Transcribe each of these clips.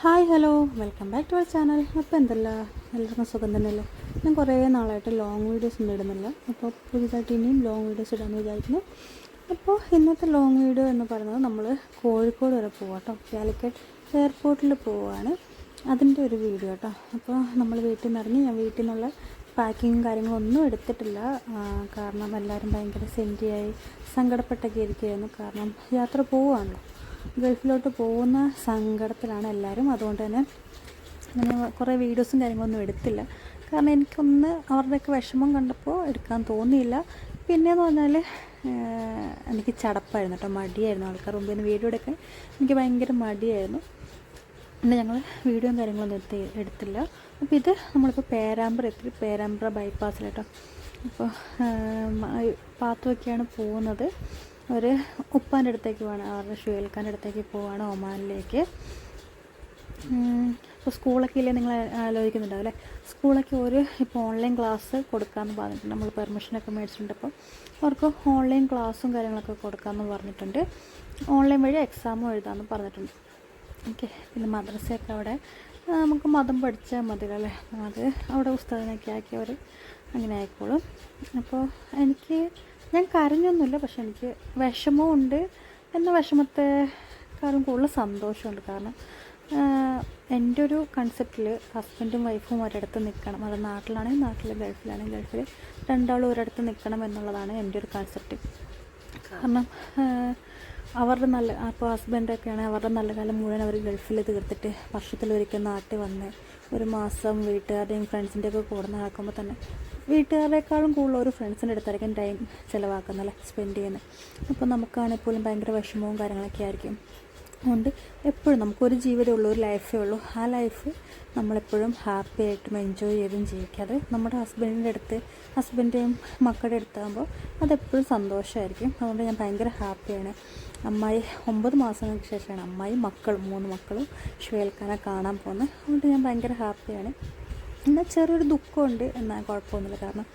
Hi hello. Welcome back to our channel. അപ്പോൾ എന്തല്ല? എല്ലാവർക്കും സുഖം തന്നെയല്ലേ? ഞാൻ കുറേ നാളായിട്ട് ലോങ് വീഡിയോസ് ഒന്നും ഇടുന്നില്ല. അപ്പോൾ പുതിയതായിട്ട് ഇനിയും ലോങ് വീഡിയോസ് ഇടാമെന്ന് വിചാരിക്കുന്നു. അപ്പോൾ ഇന്നത്തെ ലോങ് വീഡിയോ എന്ന് പറയുന്നത് നമ്മൾ കോഴിക്കോട് വരെ പോവാം കേട്ടോ. കാലിക്കറ്റ് എയർപോർട്ടിൽ പോവുകയാണ് അതിന്റെ ഒരു വീഡിയോ കേട്ടോ. അപ്പോൾ നമ്മൾ വീട്ടിൽ നിന്ന് ഇറങ്ങി ഞാൻ വീട്ടിൽ നിന്നുള്ള പാക്കിങ്ങും കാര്യങ്ങളൊന്നും എടുത്തിട്ടില്ല. കാരണം എല്ലാവരും ഭയങ്കര സെന്റിയായി സങ്കടപ്പെട്ടൊക്കെ ഇരിക്കുകയായിരുന്നു കാരണം യാത്ര പോവുകയാണല്ലോ ഗൾഫിലോട്ട് പോകുന്ന സങ്കടത്തിലാണ് എല്ലാവരും. അതുകൊണ്ട് തന്നെ ഞാൻ കുറേ വീഡിയോസും കാര്യങ്ങളൊന്നും എടുത്തില്ല. കാരണം എനിക്കൊന്ന് അവരുടെയൊക്കെ വിഷമം കണ്ടപ്പോൾ എടുക്കാൻ തോന്നിയില്ല. പിന്നെയെന്ന് പറഞ്ഞാൽ എനിക്ക് ചടപ്പായിരുന്നു കേട്ടോ. മടിയായിരുന്നു ആൾക്കാർ മുമ്പിൽ നിന്ന് വീഡിയോ എടുക്കാൻ. എനിക്ക് ഭയങ്കര മടിയായിരുന്നു. പിന്നെ ഞങ്ങൾ വീഡിയോയും കാര്യങ്ങളൊന്നും എടുത്ത് എടുത്തില്ല. അപ്പോൾ ഇത് നമ്മളിപ്പോൾ പേരാമ്പ്ര എത്തി. പേരാമ്പ്ര ബൈപ്പാസിൽ കേട്ടോ. അപ്പോൾ പാത്തുമൊക്കെയാണ് പോകുന്നത്. ഒരു ഉപ്പാന്റെ അടുത്തേക്ക് പോവാണ്. അവരുടെ ഷുവേൽഖാന്റെ അടുത്തേക്ക് പോവാണ് ഒമാനിലേക്ക്. ഇപ്പോൾ സ്കൂളൊക്കെ ഇല്ലേ നിങ്ങൾ ആലോചിക്കുന്നുണ്ടാവും അല്ലേ? സ്കൂളൊക്കെ ഒരു ഇപ്പോൾ ഓൺലൈൻ ക്ലാസ് കൊടുക്കാമെന്ന് പറഞ്ഞിട്ടുണ്ട്. നമ്മൾ പെർമിഷനൊക്കെ മേടിച്ചിട്ടുണ്ട് അപ്പോൾ അവർക്ക് ഓൺലൈൻ ക്ലാസ്സും കാര്യങ്ങളൊക്കെ കൊടുക്കാമെന്ന് പറഞ്ഞിട്ടുണ്ട്. ഓൺലൈൻ വഴി എക്സാമും എഴുതാമെന്ന് പറഞ്ഞിട്ടുണ്ട്. ഓക്കെ പിന്നെ മദ്രസയൊക്കെ അവിടെ നമുക്ക് മതം പഠിച്ചാൽ മതി അല്ലേ? അത് അവിടെ പുസ്തകമൊക്കെ ആക്കി അവർ അങ്ങനെ ആയിക്കോളും. അപ്പോൾ എനിക്ക് ഞാൻ കരഞ്ഞൊന്നുമില്ല പക്ഷെ എനിക്ക് വിഷമവും ഉണ്ട്. എന്ന വിഷമത്തെക്കാളും കൂടുതൽ സന്തോഷമുണ്ട് കാരണം എന്റെ ഒരു കൺസെപ്റ്റിൽ ഹസ്ബൻഡും വൈഫും ഒരിടത്ത് നിൽക്കണം. അത് നാട്ടിലാണെങ്കിൽ നാട്ടിൽ ഗൾഫിലാണെങ്കിൽ ഗൾഫിൽ രണ്ടാളും ഒരിടത്ത് നിൽക്കണം എന്നുള്ളതാണ് എന്റെ ഒരു കൺസെപ്റ്റ് കാരണം അവരുടെ നല്ല അപ്പോൾ ഹസ്ബൻഡൊക്കെ ആണെങ്കിൽ അവരുടെ നല്ല കാലം മുഴുവൻ അവർ ഗൾഫിൽ തീർത്തിട്ട് വർഷത്തിലൊരിക്കൽ നാട്ടിൽ വന്ന് ഒരു മാസം വീട്ടുകാരുടെയും ഫ്രണ്ട്സിന്റെയൊക്കെ കൂടെ നടക്കുമ്പോൾ തന്നെ വീട്ടുകാരെക്കാളും കൂടുതൽ ഒരു ഫ്രണ്ട്സിന്റെ അടുത്തായിരിക്കും ടൈം ചിലവാക്കുന്നത് അല്ലേ? സ്പെൻഡ് ചെയ്യുന്നത്. അപ്പോൾ നമുക്കാണെങ്കിൽ പോലും ഭയങ്കര വിഷമവും കാര്യങ്ങളൊക്കെ ആയിരിക്കും. അതുകൊണ്ട് എപ്പോഴും നമുക്കൊരു ജീവിതമേ ഉള്ളൂ ഒരു ലൈഫേ ഉള്ളൂ. ആ ലൈഫ് നമ്മളെപ്പോഴും ഹാപ്പി ആയിട്ടും എൻജോയ് ചെയ്തും ജീവിക്കാതെ നമ്മുടെ ഹസ്ബൻഡിന്റെ അടുത്ത് ഹസ്ബൻഡേയും മക്കളുടെ അടുത്താകുമ്പോൾ അതെപ്പോഴും സന്തോഷമായിരിക്കും അതുകൊണ്ട് ഞാൻ ഭയങ്കര ഹാപ്പിയാണ് അമ്മായി ഒമ്പത് മാസങ്ങൾക്ക് ശേഷമാണ് അമ്മായി മക്കളും മൂന്ന് മക്കളും ഷുവേൽക്കാനെ കാണാൻ പോകുന്നത്. അതുകൊണ്ട് ഞാൻ ഭയങ്കര ഹാപ്പിയാണ് എന്നാൽ ചെറിയൊരു ദുഃഖമുണ്ട് എന്നാൽ കുഴപ്പമൊന്നുമില്ല. കാരണം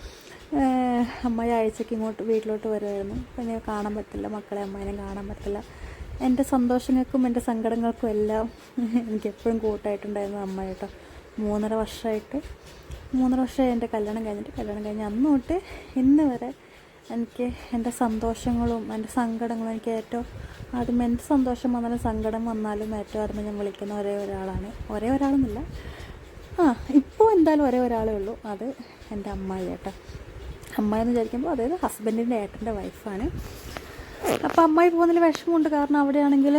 അമ്മായി ആഴ്ചയ്ക്ക് ഇങ്ങോട്ട് വീട്ടിലോട്ട് വരുമായിരുന്നു. അപ്പം പിന്നെ കാണാൻ പറ്റില്ല മക്കളെ അമ്മായിനെ കാണാൻ പറ്റില്ല. എന്റെ സന്തോഷങ്ങൾക്കും എന്റെ സങ്കടങ്ങൾക്കും എല്ലാം എനിക്ക് എപ്പോഴും കൂട്ടായിട്ടുണ്ടായിരുന്നു അമ്മ കേട്ടോ. മൂന്നര വർഷമായിട്ട് മൂന്നര വർഷമായി എന്റെ കല്യാണം കഴിഞ്ഞിട്ട് കല്യാണം കഴിഞ്ഞ് അന്ന് തൊട്ട് ഇന്ന് വരെ എനിക്ക് എന്റെ സന്തോഷങ്ങളും എന്റെ സങ്കടങ്ങളും എനിക്ക് ഏറ്റവും ആദ്യം എന്റെ സന്തോഷം വന്നാലും സങ്കടം വന്നാലും ഏറ്റവും ആദ്യം ഞാൻ വിളിക്കുന്ന ഒരേ ഒരാളാണ്. ഒരേ ഒരാളെന്നില്ല ആ ഇപ്പോൾ എന്തായാലും ഒരേ ഒരാളേ ഉള്ളൂ. അത് എന്റെ അമ്മായി ഏട്ടൻ അമ്മായി എന്ന് വിചാരിക്കുമ്പോൾ അതായത് ഹസ്ബൻഡിന്റെ ഏട്ടന്റെ വൈഫാണ് അപ്പോൾ അമ്മായി പോകുന്നതിൽ വിഷമമുണ്ട്. കാരണം അവിടെയാണെങ്കിൽ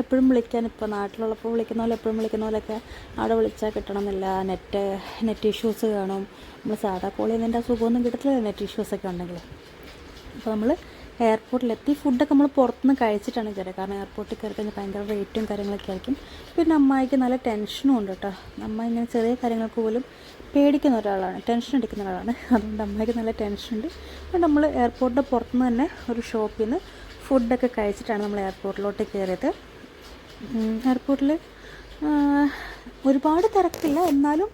എപ്പോഴും വിളിക്കാൻ ഇപ്പോൾ നാട്ടിലുള്ളപ്പോൾ വിളിക്കുന്ന പോലെ എപ്പോഴും വിളിക്കുന്ന പോലെയൊക്കെ അവിടെ വിളിച്ചാൽ കിട്ടണമെന്നില്ല. നെറ്റ് നെറ്റ് ഇഷ്യൂസ് കാണും. നമ്മൾ സാധാ കോൾ ചെയ്യുന്നതിന്റെ സുഖമൊന്നും കിട്ടത്തില്ല. നെറ്റ് ഇഷ്യൂസൊക്കെ ഉണ്ടെങ്കിൽ. അപ്പോൾ നമ്മൾ എയർപോർട്ടിലെത്തി ഫുഡൊക്കെ നമ്മൾ പുറത്തുനിന്ന് കഴിച്ചിട്ടാണ് കയറിയത് കാരണം എയർപോർട്ടിൽ കയറി കഴിഞ്ഞാൽ ഭയങ്കര റേറ്റും കാര്യങ്ങളൊക്കെ ആയിരിക്കും. പിന്നെ അമ്മായിക്ക് നല്ല ടെൻഷനും ഉണ്ട് കേട്ടോ. അമ്മ ഇങ്ങനെ ചെറിയ കാര്യങ്ങൾക്ക് പോലും പേടിക്കുന്ന ഒരാളാണ് ടെൻഷൻ എടുക്കുന്ന ഒരാളാണ്. അതുകൊണ്ട് അമ്മയ്ക്ക് നല്ല ടെൻഷനുണ്ട് അതുകൊണ്ട് നമ്മൾ എയർപോർട്ടിന്റെ പുറത്തുനിന്ന് തന്നെ ഒരു ഷോപ്പിൽ നിന്ന് ഫുഡൊക്കെ കഴിച്ചിട്ടാണ് നമ്മൾ എയർപോർട്ടിലോട്ട് കയറിയത് എയർപോർട്ടിൽ ഒരുപാട് തിരക്കില്ല. എന്നാലും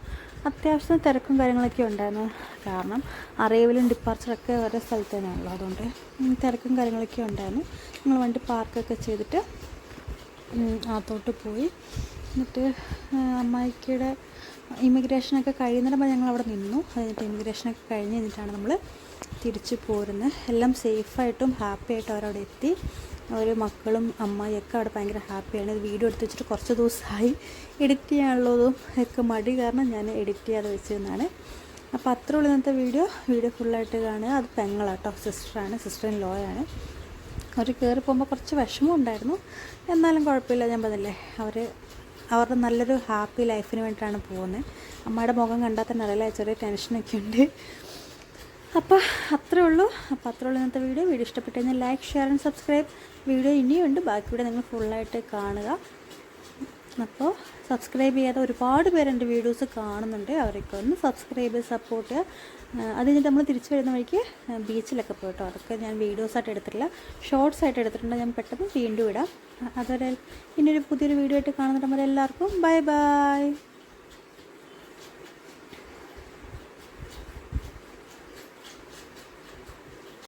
അത്യാവശ്യം തിരക്കും കാര്യങ്ങളൊക്കെ ഉണ്ടായിരുന്നു. കാരണം അറൈവലും ഡിപ്പാർച്ചറൊക്കെ ഒരേ സ്ഥലത്ത് തന്നെയാണല്ലോ. അതുകൊണ്ട് തിരക്കും കാര്യങ്ങളൊക്കെ ഉണ്ടായിരുന്നു. ഞങ്ങൾ വണ്ടി പാർക്കൊക്കെ ചെയ്തിട്ട് ആത്തോട്ട് പോയി. എന്നിട്ട് അമ്മായിക്കയുടെ ഇമിഗ്രേഷനൊക്കെ കഴിയുന്നിടം വരെ ഞങ്ങൾ അവിടെ നിന്നു. അതിനിട്ട് ഇമിഗ്രേഷനൊക്കെ കഴിഞ്ഞ് കഴിഞ്ഞിട്ടാണ് നമ്മൾ തിരിച്ചു പോരുന്നത് എല്ലാം സേഫായിട്ടും ഹാപ്പി ആയിട്ടും അവരവിടെ എത്തി. അവർ മക്കളും അമ്മയൊക്കെ അവിടെ ഭയങ്കര ഹാപ്പിയാണ്. വീഡിയോ എടുത്ത് വെച്ചിട്ട് കുറച്ച് ദിവസമായി എഡിറ്റ് ചെയ്യാനുള്ളതും ഒക്കെ മടി കാരണം ഞാൻ എഡിറ്റ് ചെയ്യാതെ വെച്ചിരുന്നതാണ്. അപ്പോൾ അത്ര ഉള്ളൂ ഇന്നത്തെ വീഡിയോ. വീഡിയോ ഫുള്ളായിട്ട് കാണുക. അത് പെങ്ങളാട്ടോ. സിസ്റ്ററാണ്. സിസ്റ്റർ ഇൻ ലോയാണ് അവർ കയറി പോകുമ്പോൾ കുറച്ച് വിഷമം ഉണ്ടായിരുന്നു. എന്നാലും കുഴപ്പമില്ല. ഞാൻ പറഞ്ഞില്ലേ അവർ അവരുടെ നല്ലൊരു ഹാപ്പി ലൈഫിന് വേണ്ടിയിട്ടാണ് പോകുന്നത്. അമ്മയുടെ മുഖം കണ്ടാൽ തന്നെ അറിയില്ല ചെറിയ ടെൻഷനൊക്കെ ഉണ്ട്. അപ്പോൾ അത്രേ ഉള്ളൂ. അപ്പോൾ അത്രേ ഉള്ളൂ ഇന്നത്തെ വീഡിയോ വീഡിയോ ഇഷ്ടപ്പെട്ടു കഴിഞ്ഞാൽ like share and subscribe video ഇനിയുണ്ട്. ബാക്കി വീഡിയോ നിങ്ങൾ ഫുള്ളായിട്ട് കാണുക. അപ്പോൾ സബ്സ്ക്രൈബ് ചെയ്യാതെ ഒരുപാട് പേര് എന്റെ വീഡിയോസ് കാണുന്നുണ്ട്. അവരൊക്കെ ഒന്ന് സബ്സ്ക്രൈബ് സപ്പോർട്ട് അത് കഴിഞ്ഞിട്ട് നമ്മൾ തിരിച്ചു വരുന്ന വഴിക്ക് ബീച്ചിലൊക്കെ പോയിട്ടോ. അതൊക്കെ ഞാൻ വീഡിയോസ് ആയിട്ട് എടുത്തിട്ടില്ല. ഷോർട്സ് ആയിട്ട് എടുത്തിട്ടുണ്ട്. ഞാൻ പെട്ടെന്ന് വീണ്ടും ഇടാം. അതുവരെ ഒരു പുതിയൊരു വീഡിയോ ആയിട്ട് കാണുന്നിടം എല്ലാവർക്കും ബൈ ബൈ.